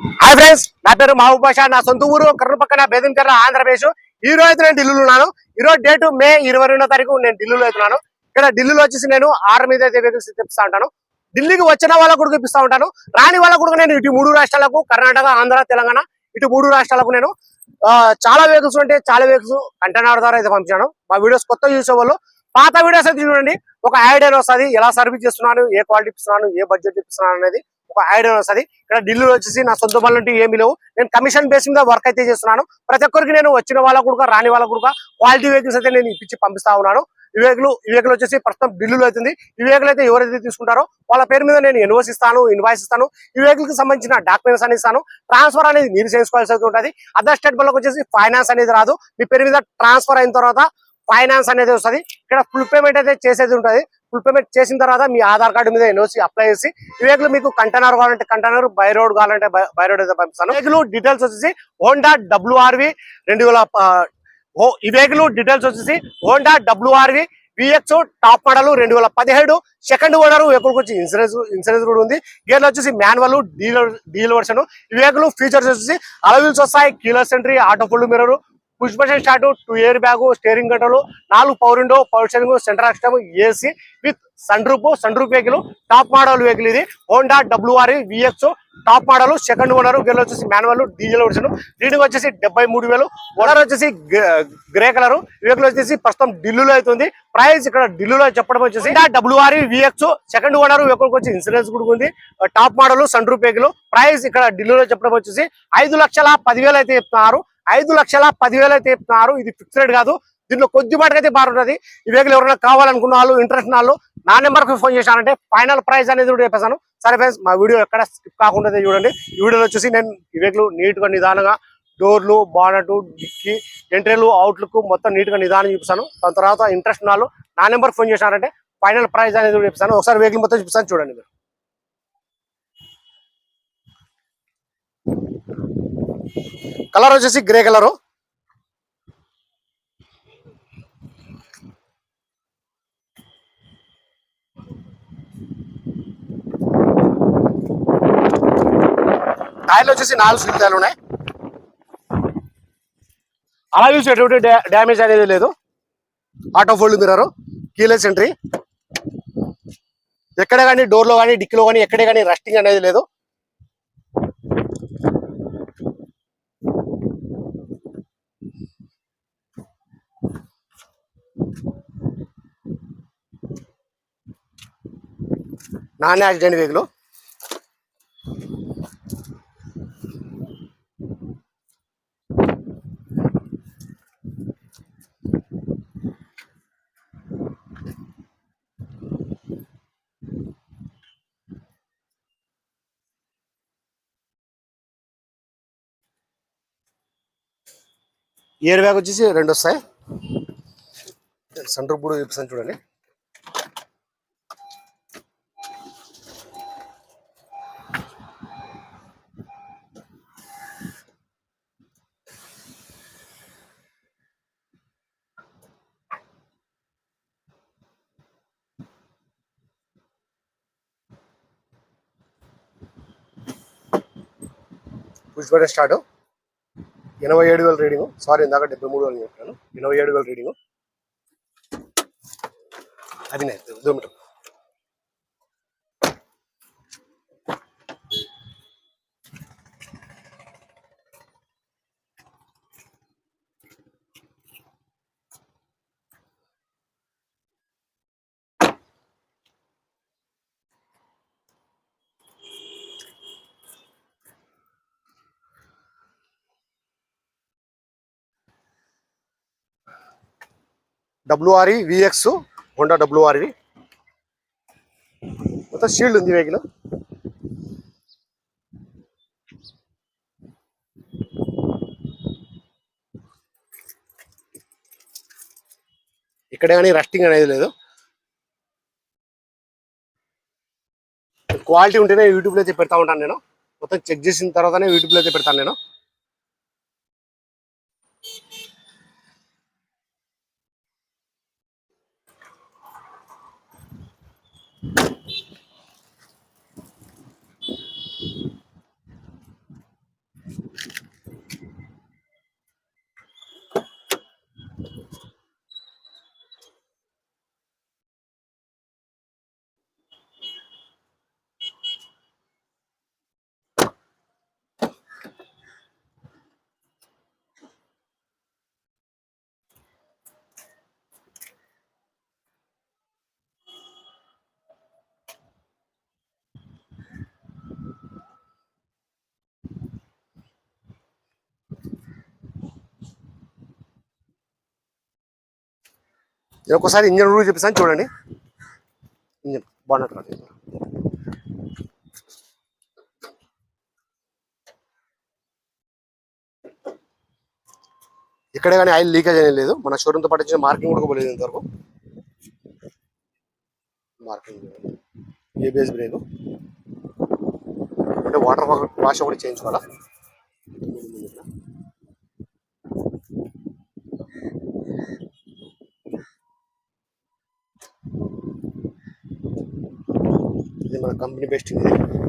Hi friends నా పేరు మహబూబ్ బాషా. నా సొంత ఊరు కర్ర పక్కన బేదింకర్ర ఆంధ్రప్రదేశ్. ఈ రోజు అయితే నేను ఢిల్లీలో ఉన్నాను. ఈ రోజు డేట్ మే ఇరవై రెండో తారీఖు నేను ఢిల్లీలో అవుతున్నాను ఇక్కడ ఢిల్లీలో వచ్చేసి నేను ఆరు మీద అయితే వెహికల్స్ తెప్పిస్తా ఉంటాను. ఢిల్లీకి వచ్చిన వాళ్ళకు కూడా ఇప్పిస్తా ఉంటాను. రాని వాళ్ళకు కూడా నేను ఇటు మూడు రాష్ట్రాలకు కర్ణాటక ఆంధ్ర తెలంగాణ ఇటు మూడు రాష్ట్రాలకు నేను ఆ, చాలా వెహికల్స్ ఉంటే చాలా వెహికల్స్ కంటైనర్ ద్వారా అయితే పంపించాను. మా వీడియోస్ కొత్త చూసే వాళ్ళు పాత వీడియోస్ అయితే చూడండి. ఒక ఐడియా వస్తుంది. ఎలా సర్వీస్ చేస్తున్నాను ఏ క్వాలిటీ ఇస్తున్నాను ఏ బడ్జెట్ ఇస్తున్నాను అనేది. ఒక ఐడియా వస్తుంది. ఇక్కడ ఢిల్లీలో వచ్చేసి నా సొంత పనులు ఏమి లేవు. నేను కమిషన్ బేస్ మీద వర్క్ అయితే చేస్తున్నాను. ప్రతి ఒక్కరికి నేను వచ్చిన వాళ్ళకు కూడా రాని వాళ్ళకు కూడా క్వాలిటీ వెహికల్స్ అయితే నేను ఇప్పించి పంపిస్తా ఉన్నాను. ఈ వెహికల్ ఈ వెహికల్ వచ్చేసి ప్రస్తుతం ఢిల్లీలో అవుతుంది. ఈ వెహికల్ అయితే ఎవరైతే తీసుకుంటారో వాళ్ళ పేరు మీద నేను ఎన్వోస్ ఇస్తాను ఇన్వాయిస్ ఇస్తాను. ఈ వెహికల్కి సంబంధించిన డాక్యుమెంట్స్ అని ఇస్తాను. ట్రాన్స్ఫర్ అనేది మీరు చేసుకోవాల్సి అయితే ఉంటుంది. అదర్ స్టేట్ వాళ్ళకి వచ్చేసి ఫైనాన్స్ అనేది రాదు. మీ పేరు మీద ట్రాన్స్ఫర్ అయిన తర్వాత ఫైనాన్స్ అనేది వస్తుంది. ఇక్కడ ఫుల్ పేమెంట్ అయితే చేసేది ఉంటుంది. ఫుల్ పేమెంట్ చేసిన తర్వాత మీ ఆధార్ కార్డు మీద ఎన్ఓసి అప్లై చేసి వివేకులు మీకు కంటైనర్ కావాలంటే కంటైనర్ బై రోడ్ కావాలంటే బై రోడ్ అయితే పంపిస్తాను. వివేకులు డీటెయిల్స్ వచ్చేసి హోండా డబ్ల్యూఆర్వి రెండు వేల ఆ, ఈ వెహికల్ డీటెయిల్స్ వచ్చేసి Honda WRV VX top model రెండు వేల పదిహేడు. సెకండ్ ఓనర్ వెహికల్ వచ్చి ఇన్సూరెన్స్ ఇన్సూరెన్స్ కూడా ఉంది. గేర్లు వచ్చేసి మాన్యువల్ డీలర్ డీల్ వర్షన్ ఈ వెహికల్ ఫీచర్స్ వచ్చేసి అలవిల్స్ వస్తాయి keyless entry auto fold mirror push button start two airbag steering గంటలు నాలుగు power window power steering centre system AC with sunroof sunroof vehicle top model vehicle ఇది. Honda WR VX top model second owner gear వచ్చేసి manual diesel version reading వచ్చేసి డెబ్బై మూడు వేలు. Owner వచ్చేసి grey colour vehicle వచ్చేసి ప్రస్తుతం ఢిల్లీలో అవుతుంది. ప్రైస్ ఇక్కడ ఢిల్లీలో చెప్పడం వచ్చేసి WR VX second owner vehicle వచ్చి ఇన్సూరెన్స్ కూడా ఉంది. Top model sunroof vehicle price ఇక్కడ ఢిల్లీలో చెప్పడం వచ్చేసి ఐదు లక్షల పదివేలు అయితే చెప్తున్నారు. ఐదు లక్షల పదివేలు అయితే చెప్తున్నారు ఇది ఫిక్స్డ్ కాదు. దీంట్లో కొద్దిపాటికి అయితే బాగుంటుంది ఈ వెహికల్ ఎవరైనా కావాలనుకున్న వాళ్ళు ఇంట్రెస్ట్ వాళ్ళు నా నెంబర్కి ఫోన్ చేశానంటే ఫైనల్ ప్రైస్ అనేది కూడా చెప్పేసాను సరే ఫ్రెండ్స్ మా వీడియో ఎక్కడ స్కిప్ కాకుండా చూడండి. ఈ వీడియోలో చూసి నేను ఈ వెహికల్ నీట్గా నిదానంగా డోర్లు బానట్ డిక్కి ఎంట్రీలు అవుట్లుక్ మొత్తం నీట్గా నిదానం చూపిస్తాను. దాని తర్వాత ఇంట్రెస్ట్ వాళ్ళు నా నెంబర్ ఫోన్ చేశానంటే ఫైనల్ ప్రైస్ అనేది కూడా చెప్తాను ఒకసారి వెహికల్ మొత్తం చూపిస్తాను చూడండి. మీరు కలర్ వచ్చేసి గ్రే కలరు. టైర్లు వచ్చేసి నాలుగు స్విచ్ ఉన్నాయి అలా చూసి ఎటువంటి డ్యామేజ్ అనేది లేదు. Auto fold mirror. Keyless entry. ఎక్కడ కానీ డోర్లో కానీ డిక్కీలో కానీ ఎక్కడే కానీ రస్టింగ్ అనేది లేదు. Non accident vehicle year bag వచ్చేసి రెండు వస్తాయి. సెంటర్ కూడా చూపిస్తాను చూడండి. Push button start. ఎనభై ఏడు వేల రీడింగ్. సారీ ఇందాక డెబ్బై మూడు వేలు చెప్పాను. ఎనభై ఏడు వేల రీడింగ్. అది దూమిటం డబ్ల్యూఆర్ఈ విఎక్స్ హోండా డబ్ల్యూఆర్ఈ. మొత్తం షీల్డ్ ఉంది వెహికల్ ఇక్కడ కానీ రస్టింగ్ అనేది లేదు. క్వాలిటీ ఉంటేనే యూట్యూబ్లో అయితే పెడతా ఉంటాను నేను. మొత్తం చెక్ చేసిన తర్వాతనే యూట్యూబ్లో అయితే పెడతాను నేను. నేను ఒకసారి ఇంజన్ రూల్ చూపిస్తాను చూడండి. ఇంజన్ బాగున్నట్టు ఇక్కడే కానీ ఆయిల్ లీకేజ్ అనేది లేదు. మన షోరూమ్తో పాటు వచ్చిన మార్కింగ్ కూడా పోలేదు ఇంతవరకు. Marking ABS brake. అంటే వాటర్ వాష్ ఒకటి చేయించుకోవాలా? ఇది మన కంపెనీ బెస్ట్ ఇది